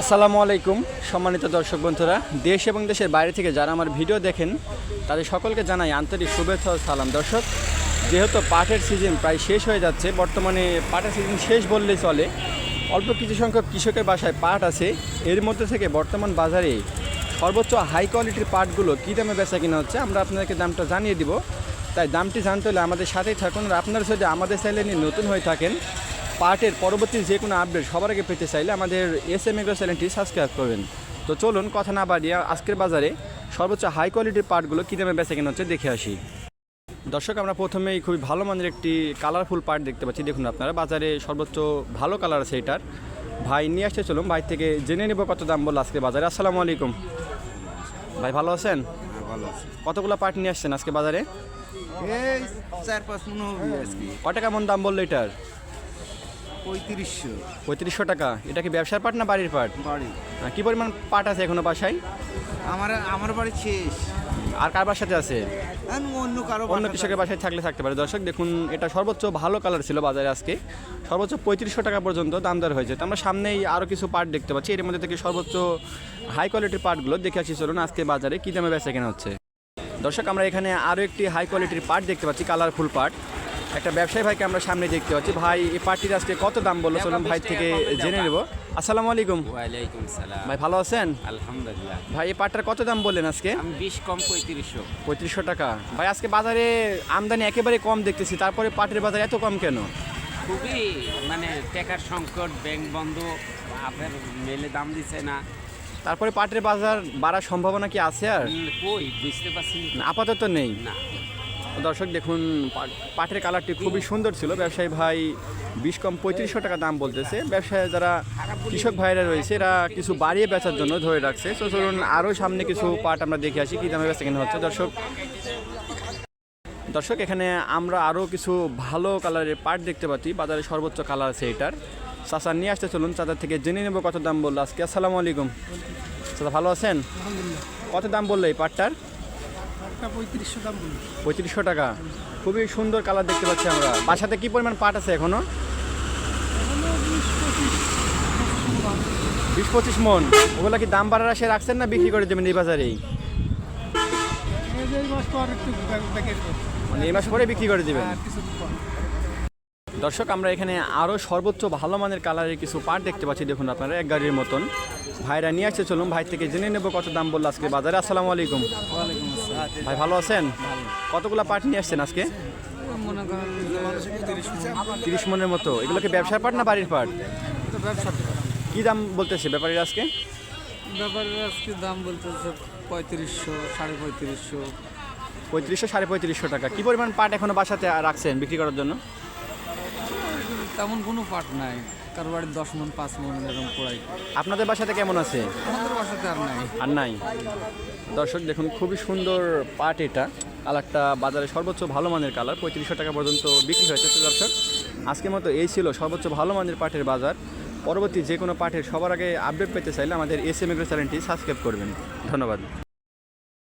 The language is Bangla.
আসসালামু আলাইকুম, সম্মানিত দর্শক বন্ধুরা। দেশ এবং দেশের বাইরে থেকে যারা আমার ভিডিও দেখেন, তাদের সকলকে জানাই আন্তরিক শুভেচ্ছা সালাম। দর্শক, যেহেতু পাটের সিজন প্রায় শেষ হয়ে যাচ্ছে, বর্তমানে পাটের সিজন শেষ বললেই চলে, অল্প কিছু সংখ্যক কৃষকের বাসায় পাট আছে। এর মধ্যে থেকে বর্তমান বাজারে সর্বোচ্চ হাই কোয়ালিটির পাটগুলো কী দামে বেচা কিনা হচ্ছে, আমরা আপনাদেরকে দামটা জানিয়ে দিব। তাই দামটি জানতে হলে আমাদের সাথেই থাকুন। আর আপনারা যদি আমাদের চ্যানেলে নতুন হয়ে থাকেন পার্টের পরবর্তী যে কোনো আপডেট সবার আগে পেতে চাইলে আমাদের এস এম এগ্রো চ্যানেলটি সাবস্ক্রাইব করবেন। তো চলুন কথা না বাড়িয়ে আজকের বাজারে সর্বোচ্চ হাই কোয়ালিটির পার্টগুলো কী দামে বেচা কেনা হচ্ছে দেখে আসি। দর্শক আমরা প্রথমেই খুবই ভালো মানের একটি কালারফুল পার্ট দেখতে পাচ্ছি। দেখুন আপনারা বাজারে সর্বোচ্চ ভালো কালার আছে এটার। ভাই নিয়ে আসতে চলুন ভাই থেকে জেনে নেব কত দাম বলল আজকে বাজারে। আসসালামু আলাইকুম। ভাই ভালো আছেন? হ্যাঁ, কতগুলো পার্ট নিয়ে আসছেন আজকে বাজারে? চার পাঁচ কত কেমন দাম বলল এটার? পঁয়ত্রিশশো। পঁয়ত্রিশশো টাকা। এটা কি ব্যবসার পার্ট না বাড়ির পার্ট বাড়ি। কি পরিমাণ পাট আছে এখনও বাসায়? আমার আমার বাড়ি শেষ। আর কার বাসাতে আছে? অন্য কারও অন্য কৃষকের বাসায় থাকলে থাকতে পারে। দর্শক দেখুন এটা সর্বোচ্চ ভালো কালার ছিল বাজারে আজকে। সর্বোচ্চ পঁয়ত্রিশশো টাকা পর্যন্ত দাম দর হয়েছে। তো আমরা সামনেই আরও কিছু পার্ট দেখতে পাচ্ছি। এর মধ্যে থেকে সর্বোচ্চ হাই কোয়ালিটির পার্টগুলো দেখে আসি। চলুন আজকে বাজারে কী দামে বেচা কেনা হচ্ছে। দর্শক আমরা এখানে আরও একটি হাই কোয়ালিটির পার্ট দেখতে পাচ্ছি কালারফুল পার্ট একটা ব্যবসায়ী ভাইকে আমরা সামনে দেখতে পাচ্ছি। ভাই এই পার্টির আজকে কত দাম বলল? চলুন ভাই থেকে জেনে নেব। আসসালামু আলাইকুম। ওয়ালাইকুম সালাম। ভাই ভালো আছেন? আলহামদুলিল্লাহ। ভাই এই পাটটার কত দাম বললেন আজকে? বিশ কম পঁয়ত্রিশশো। পঁয়ত্রিশশো টাকা। ভাই আজকে বাজারে আমদানি একেবারে কম দেখতেছি তারপরে পাটের বাজার এত কম কেন? খুবই মানে টাকার সংকট ব্যাংক বন্ধ আপনার মেলে দাম দিছে না। তারপরে পাটের বাজার বাড়ার সম্ভাবনা কি আছে আর? কই বুঝতে পারছি না, আপাতত নেই। না। দর্শক দেখুন পাটের কালারটি খুবই সুন্দর ছিল। ব্যবসায়ী ভাই বিশ কম পঁয়ত্রিশশো টাকা দাম বলতেছে। ব্যবসায়ী যারা কৃষক ভাইরা রয়েছে এরা কিছু বাড়িয়ে বেচার জন্য ধরে রাখছে। তো চলুন আরও সামনে কিছু পাট আমরা দেখে আসি কী দামে বেচা কেনা হচ্ছে। দর্শক দর্শক এখানে আমরা আরও কিছু ভালো কালারের পাট দেখতে পাচ্ছি। বাজারে সর্বোচ্চ কালার আছে এটার। চাচা নিয়ে আসতে চলুন। চাচা থেকে জেনে নেব কত দাম বলল আজকে। আসসালামু আলাইকুম। চাচা ভালো আছেন? কত দাম বলল এই পাটটার? পঁয়ত্রিশশো দাম বলি পঁয়ত্রিশশো টাকা। খুবই সুন্দর কালার দেখতে পাচ্ছি আমরা। বাসাতে কি পরিমাণ পাট আছে এখনও? বিশ পঁচিশ। মন। ওগুলো কি দাম বাড়ার আসে রাখছেন না বিক্রি করে দেবেন এই বাজারেই? মানে এই মাস পরে বিক্রি করে দেবেন? দর্শক আমরা এখানে আরও সর্বোচ্চ ভালো মানের কালারের কিছু পাট দেখতে পাচ্ছি। দেখুন আপনারা এক গাড়ির মতন। ভাইরা নিয়ে আসছে চলুন। ভাই থেকে জেনে নেব কত দাম বলল আজকে বাজারে। আসসালামু আলাইকুম। ভাই ভালো আছেন? কতগুলো পাট নিয়ে আসছেন আজকে? তিরিশ মনের মতো। এগুলো কি ব্যবসার পাট না বাড়ির পাট? কি দাম বলতেছে ব্যাপারীরা আজকে? ব্যাপারের আজকে দাম বলতেছে পঁয়ত্রিশশো সাড়ে পঁয়ত্রিশশো। পঁয়ত্রিশশো সাড়ে পঁয়ত্রিশশো টাকা। কি পরিমাণ পাট এখনও বাসাতে রাখছেন বিক্রি করার জন্য? তেমন কোনো পাট নাই। কারও বাড়ির দশ মন পাঁচ মন এরকম পড়াই আপনাদের বাসাতে কেমন আছে? আমাদের বাসাতে আর নাই। আর নাই? দর্শক দেখুন খুবই সুন্দর পাট এটা। কালারটা বাজারে সর্বোচ্চ ভালো মানের কালার পঁয়ত্রিশশো টাকা পর্যন্ত বিক্রি হয়েছে। তো দর্শক আজকের মতো এই ছিল সর্বোচ্চ ভালো মানের পাটের বাজার। পরবর্তী যে কোনো পাটের সবার আগে আপডেট পেতে চাইলে আমাদের এস এম এগ্রো চ্যানেলটি সাবস্ক্রাইব করবেন। ধন্যবাদ।